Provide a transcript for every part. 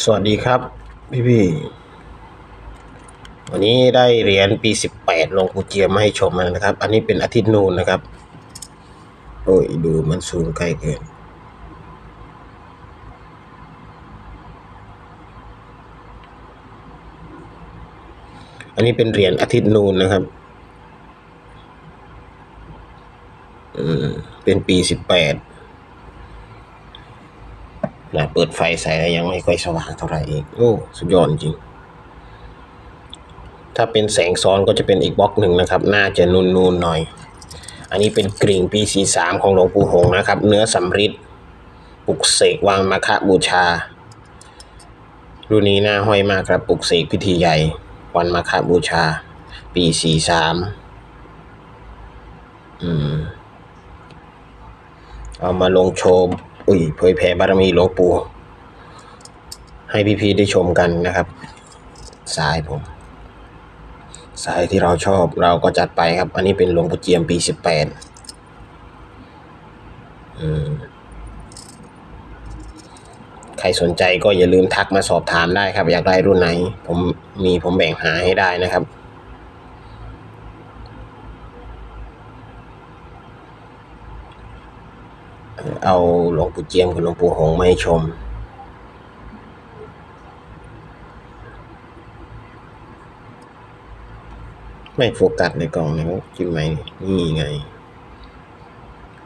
สวัสดีครับ พี่พี่ๆวันนี้ได้เหรียญปีสิบแปดลงปูเจียมาให้ชมนะครับ อันนี้เป็นอาทิตย์นูนนะครับ โอ้ยดูมันสูงใกล้เกินอันนี้เป็นเหรียญอาทิตย์นูนนะครับอืมเป็นปีสิบแปด นะเปิดไฟใส่แล้วยังไม่ค่อยสว่างเท่าไหร่เองโอ้สุดยอดจริง ถ้าเป็นแสงซ้อนก็จะเป็นอีกบล็อกหนึ่งนะครับ น่าจะนูนๆหน่อย อันนี้เป็นกริ่งปีสีสามของหลวงปู่หงนะครับ เนื้อสำริดปลุกเสกวางมาฆบูชา รุ่นนี้น่าห้อยมากครับปลุกเสกพิธีใหญ่ วันมาฆบูชา ปีสี่สามอืมเอามาลงโชว์ อุ้ยเผยแผ่บารมีหลวงปู่ให้พี่ๆได้ชมกันนะครับ สายผม สายที่เราชอบเราก็จัดไปครับ อันนี้เป็นหลวงปู่เจียมปีสิบแปดใครสนใจก็อย่าลืมทักมาสอบถามได้ครับ อยากได้รุ่นไหน ผมมีผมแบ่งหาให้ได้นะครับ เอาหลวงปู่เจียมกับหลวงปู่หงมาให้ชม ไม่โฟกัสในกล้องนะครับจิ้มไหมนี่ไง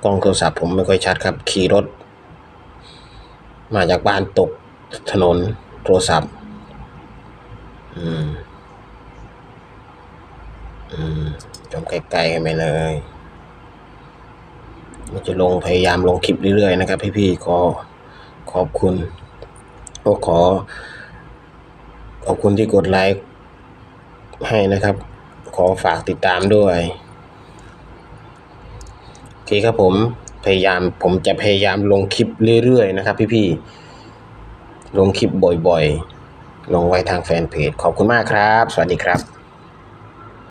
กล้องโทรศัพท์ผมไม่ค่อยชัดครับ ขี่รถ มาจากบ้านตกถนนโทรศัพท์ อืม อืมจมไกลๆกันไปเลย มันจะลงพยายามลงคลิปเรื่อยๆนะครับ พี่ๆขอขอบคุณก็ขอ ขอบคุณที่กดไลค์ให้นะครับ ขอฝากติดตามด้วยโอเคครับผมพยายามผมจะพยายามลงคลิปเรื่อยๆนะครับ พี่ๆลงคลิปบ่อยๆ ลงไว้ทางแฟนเพจขอบคุณมากครับ สวัสดีครับ